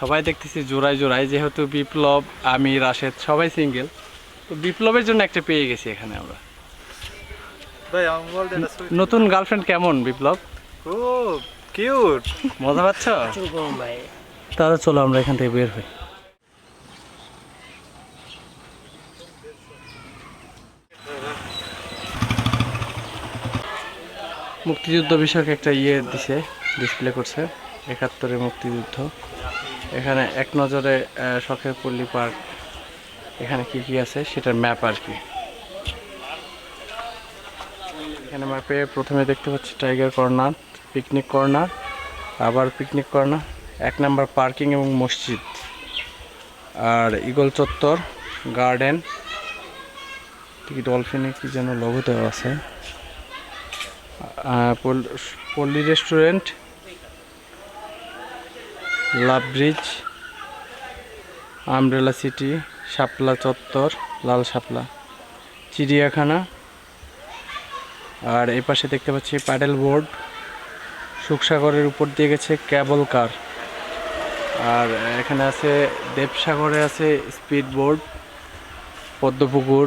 সবাই দেখতেছি জোড়ায় জোড়ায় যেহেতু বিপ্লব আমি রাশেদ সবাই সিঙ্গেল তো বিপ্লবের জন্য একটা পেয়ে গেছি এখানে আমরা। নতুন গার্লফ্রেন্ড কেমন বিপ্লব? খুব কিউট মজা পাচ্ছ? তাহলে চলো আমরা এখান থেকে বের হই। মুক্তিযুদ্ধ বিষয়ক একটা ইয়ে দিছে ডিসপ্লে করছে একাত্তরে মুক্তিযুদ্ধ। এখানে এক নজরে শখের পল্লী পার্ক, এখানে কি কি আছে সেটার ম্যাপ আর কি। এখানে ম্যাপে প্রথমে দেখতে পাচ্ছি টাইগার কর্নার, পিকনিক কর্নার, আবার পিকনিক কর্নার, এক নাম্বার পার্কিং এবং মসজিদ, আর ইগল চত্বর, গার্ডেন কি ডলফিনে কি যেন লঘু দেওয়া আছে পল্লী restaurant love bridge umbrella city, Shapla Chattar, লাল শাপলা, চিড়িয়াখানা, আর এই পাশে দেখতে পাচ্ছি প্যাডেল বোর্ড, সুখসাগরের উপর দিয়ে গেছে ক্যাবল কার, আর এখানে আছে দেবসাগরে আছে speedboat, Padmapukur,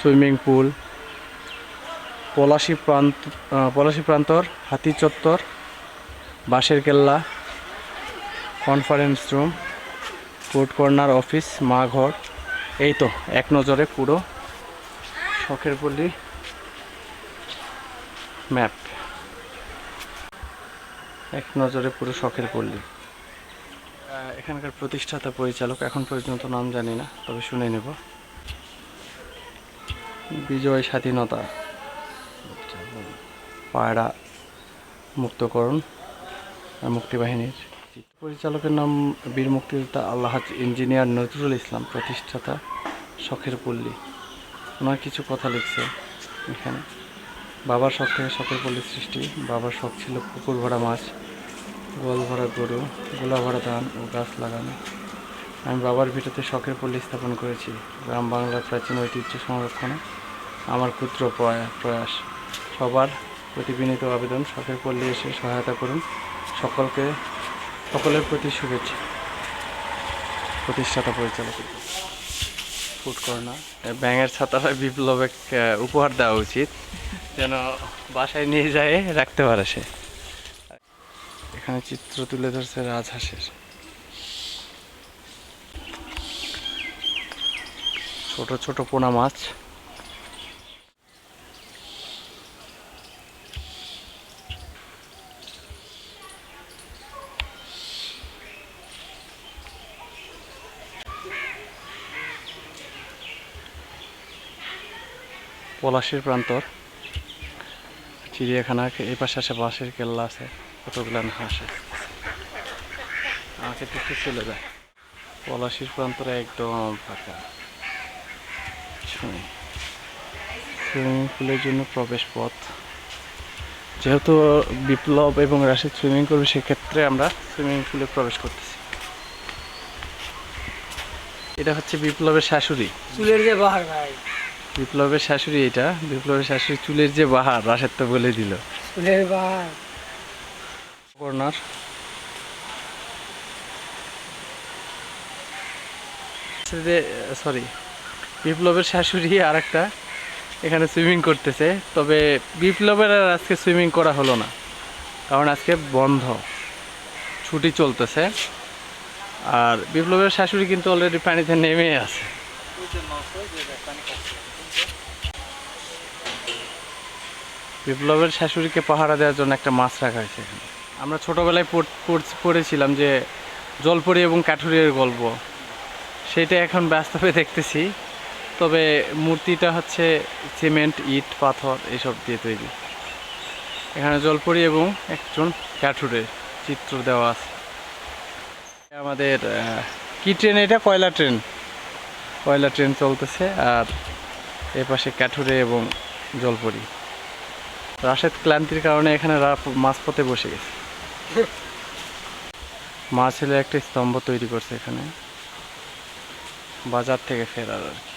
swimming pool, Palashi প্রান্ত পলাশি প্রান্তর হাতি চত্বর বাঁশের কেল্লা conference room food corner office মা ঘর। এই তো, এক নজরে পুরো শখের পল্লী ম্যাপ এক নজরে পুরো শখের পল্লী এখানকার প্রতিষ্ঠাতা পরিচালক, এখন পর্যন্ত নাম জানি না, তবে শুনে নেব। বিজয় স্বাধীনতা। পায়রা মুক্তকরণ আর মুক্তিবাহিনীর পরিচালকের নাম বীর মুক্তিযোদ্ধা আল্লাহাজ ইঞ্জিনিয়ার নজরুল ইসলাম, প্রতিষ্ঠাতা শখের পল্লী। ওনার কিছু কথা লিখছে এখানে। বাবার শখ থেকে শখের পল্লী সৃষ্টি। বাবার শখ ছিল পুকুর ভরা মাছ, গোয়াল ভরা গরু গোলা ভরা ধান ও গাছ লাগানো। আমি বাবার ভিটাতে শখের পল্লী স্থাপন করেছি। গ্রাম বাংলার প্রাচীন ঐতিহ্য সংরক্ষণে আমার ক্ষুদ্র প্রয়া- প্রয়াস। সবার প্রতি বিনীত আবেদন শখের পল্লী এসে সহায়তা করুন। সকলকে সকলের প্রতি শুভেচ্ছা। প্রতিষ্ঠাতা পরিচালক। Food corner. ব্যাঙের ছাতাটা বিপ্লবে উপহার দেওয়া উচিত। যেন বাসায় নিয়ে যায়, রাখতে পারে সে। এখানে চিত্র তুলে ধরছে রাজহাঁসের ছোট ছোট পোনা মাছ। পলাশির প্রান্তর। চিড়িয়াখানা এই পাশে আছে বাঁশের কেল্লা আছে, কতগুলো হাঁসে আমাকে একটু চলে যায় পলাশির প্রান্তরে একদম ফাঁকা। সুইমিং। পুলের জন্য প্রবেশ পথ যেহেতু বিপ্লব এবং রাশিদ সুইমিং করবে, সেক্ষেত্রে আমরা সুইমিং পুলে প্রবেশ করতেছি। এটা হচ্ছে বিপ্লবের শাশুড়ি। চুলের যে বাহার, ভাই। বিপ্লবের শাশুড়ি এটা। বিপ্লবের শাশুড়ি চুলের যে বাহার রাশেদ তো বলে দিল। চুলের বাহার। কর্নার সরি বিপ্লবের শাশুড়ি আর একটা এখানে সুইমিং করতেছে। তবে বিপ্লবের আর আজকে সুইমিং করা হলো না কারণ আজকে বন্ধ। ছুটি চলতেছে। আর বিপ্লবের শাশুড়ি কিন্তু অলরেডি পানিতে নেমে আছে। বিপ্লবের শাশুড়িকে পাহারা দেওয়ার জন্য একটা মাছ রাখা হয়েছে আমরা ছোটোবেলায় পড়- পড়- পড়েছিলাম যে জলপরি এবং কাঠুরিয়ার গল্প। সেটা এখন বাস্তবে দেখতেছি। তবে মূর্তিটা হচ্ছে সিমেন্ট, ইট, পাথর এসব দিয়ে তৈরি। এখানে জলপরি এবং একজন কাঠুরের চিত্র দেওয়া আছে। আমাদের কি ট্রেন এটা? কয়লা ট্রেন? কয়লা ট্রেন চলতেছে আর এ পাশে কাঠুরে এবং জলপরি। রাশেদ ক্লান্তির কারণে এখানে মাঝপথে বসে গেছে। মা ছেলে একটা স্তম্ভ তৈরি করছে এখানে। বাজার থেকে ফেরার আর কি।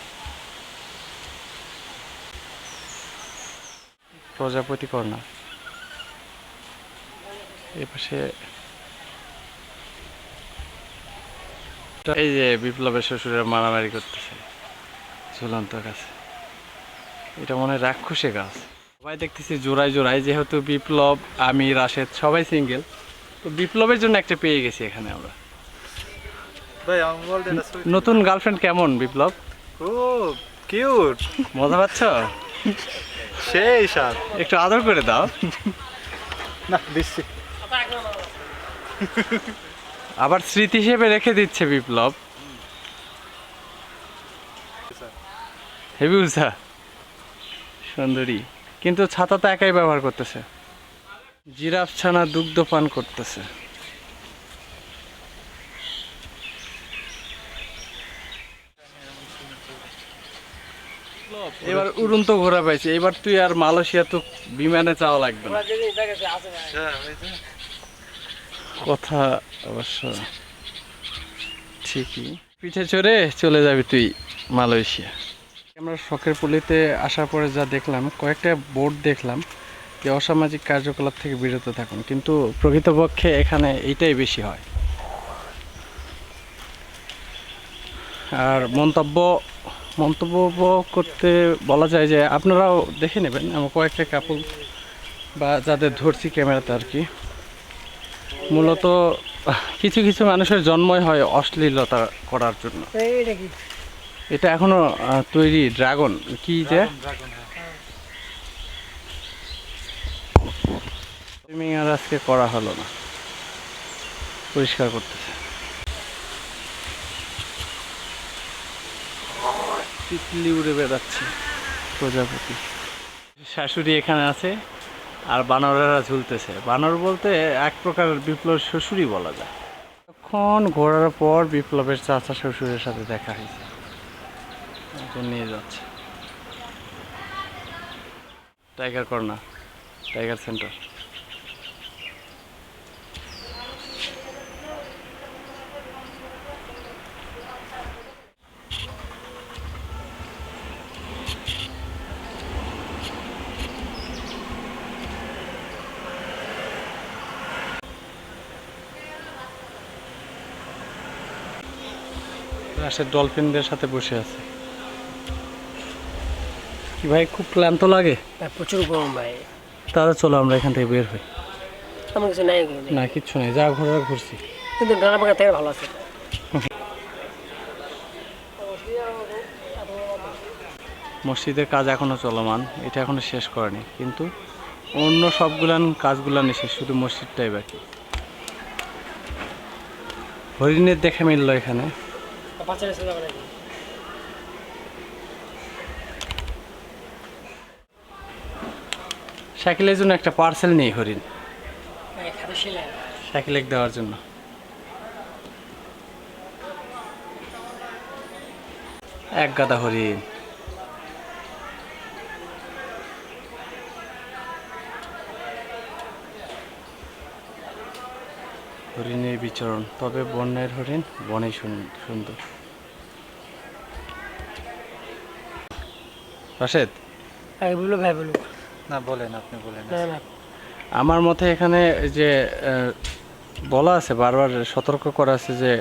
প্রজাপতি কর্নার এ পাশে এই যে বিপ্লবের শ্বশুরের মারামারি করতেছে ঝুলন্ত গাছে। এটা মনে হয় রাক্ষসে গাছ। সবাই দেখতেছি জোড়ায় জোড়ায় যেহেতু বিপ্লব আমি রাশেদ সবাই সিঙ্গেল তো বিপ্লবের জন্য একটা পেয়ে গেছি এখানে আমরা। নতুন গার্লফ্রেন্ড কেমন বিপ্লব? ও কিউট মজা পাচ্ছ? সেই সাত একটু আদর করে দাও। না দিচ্ছি। আবার স্মৃতি হিসেবে রেখে দিচ্ছে বিপ্লব। হেবি উষা। সুন্দরী। কিন্তু ছাতা তো একাই ব্যবহার করতেছে। জিরাফ ছানা দুগ্ধ পান করতেছে। এবার উড়ন্ত ঘোরা পাইছি। এবার তুই আর মালয়েশিয়া তো বিমানে যাওয়া লাগবে না। কথা অবশ্য ঠিকই। পিঠে চড়ে চলে যাবি তুই মালয়েশিয়া। আমরা শখের পুলিতে আসার পরে যা দেখলাম, কয়েকটা বোর্ড দেখলাম যে অসামাজিক কার্যকলাপ থেকে বিরত থাকুন। কিন্তু প্রকৃতপক্ষে এখানে এইটাই বেশি হয়। আর মন্তব্য মন্তব্য করতে বলা যায় যে আপনারাও দেখে নেবেন আমার কয়েকটা কাপড় বা যাদের ধরছি ক্যামেরাতে আর কি। মূলত কিছু কিছু মানুষের জন্মই হয় অশ্লীলতা করার জন্য। এটা এখনও তৈরি ড্রাগন। কি যে? হ্যাঁ। সুইমিং আর আজকে করা হলো না। পরিষ্কার করতেছে। তিতলি উড়ে বেড়াচ্ছে প্রজাপতি। শাশুড়ি এখানে আছে আর বানরেরা ঝুলতেছে। বানর বলতে এক প্রকার বিপ্লব শ্বশুরই বলা যায়। তখন ঘোরার পর বিপ্লবের চাচা শ্বশুরের সাথে দেখা হয়েছে। নিয়ে যাচ্ছে। টাইগার কর্নার টাইগার সেন্টার রাশের ডলফিনদের সাথে বসে আছে। ভাই খুব ক্লান্ত লাগে? প্রচুর গরম ভাই। তাহলে চলো আমরা এখান থেকে বের হই। আমার কিছু নাই না কিচ্ছু নেই যা ঘোরার ঘুরছি। কিন্তু ডানা পাকা থেকে ভালো আছে। মসজিদের কাজ এখনও চলমান এটা এখনও শেষ করেনি। কিন্তু অন্য সবগুলান কাজগুলান শেষ শুধু মসজিদটাই বাকি। হরিণের দেখে মিললো এখানে। সাইকেলের জন্য একটা পার্সেল নেই হরিণ। শিলে সাইকেলে দেওয়ার জন্য। এক গাদা হরিণ। হরিণের বিচরণ। তবে বন্যের হরিণ বনে সুন- সুন্দর। রাশেদ? বলল ভাই বলুক না বলেন আপনি বলেন। না না। আমার মতে এখানে যে বলা আছে বারবার সতর্ক করা আছে যে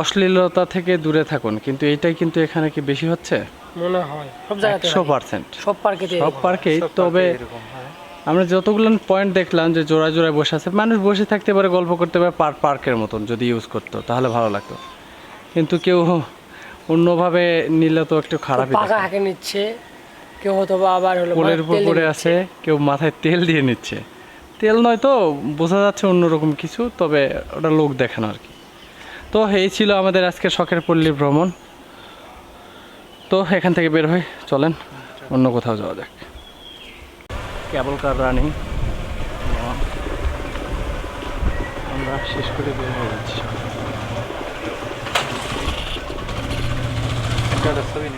অশ্লীলতা থেকে দূরে থাকুন কিন্তু এইটাই কিন্তু এখানে কি বেশি হচ্ছে? মনে হয় সব জায়গাতে একশো হয়। পার্সেন্ট। সব পার্কেতে সব পার্কেই তবে পার্কে হয়। আমরা যতগুলো পয়েন্ট দেখলাম যে জোড়ায় জোড়ায় বসে আছে মানুষ বসে থাকতে পারে গল্প করতে পারে পার্ক পার্কের মতন যদি ইউজ করতো তাহলে ভালো লাগতো। কিন্তু কেউ অন্যভাবে নিলে তো একটু খারাপই পাকা হাঁকে নিচ্ছে কেউ হয়তো বা আবার হলো পোলের উপর পড়ে আছে কেউ মাথায় তেল দিয়ে নিচ্ছে। তেল নয় তো বোঝা যাচ্ছে অন্যরকম কিছু তবে ওটা লোক দেখানো আর কি। তো এই ছিল আমাদের আজকে শখের পল্লী ভ্রমণ। তো এখান থেকে বের হই চলেন অন্য কোথাও যাওয়া যাক। Cable car running? আমরা শেষ করে বের হয়ে যাচ্ছি। ছবি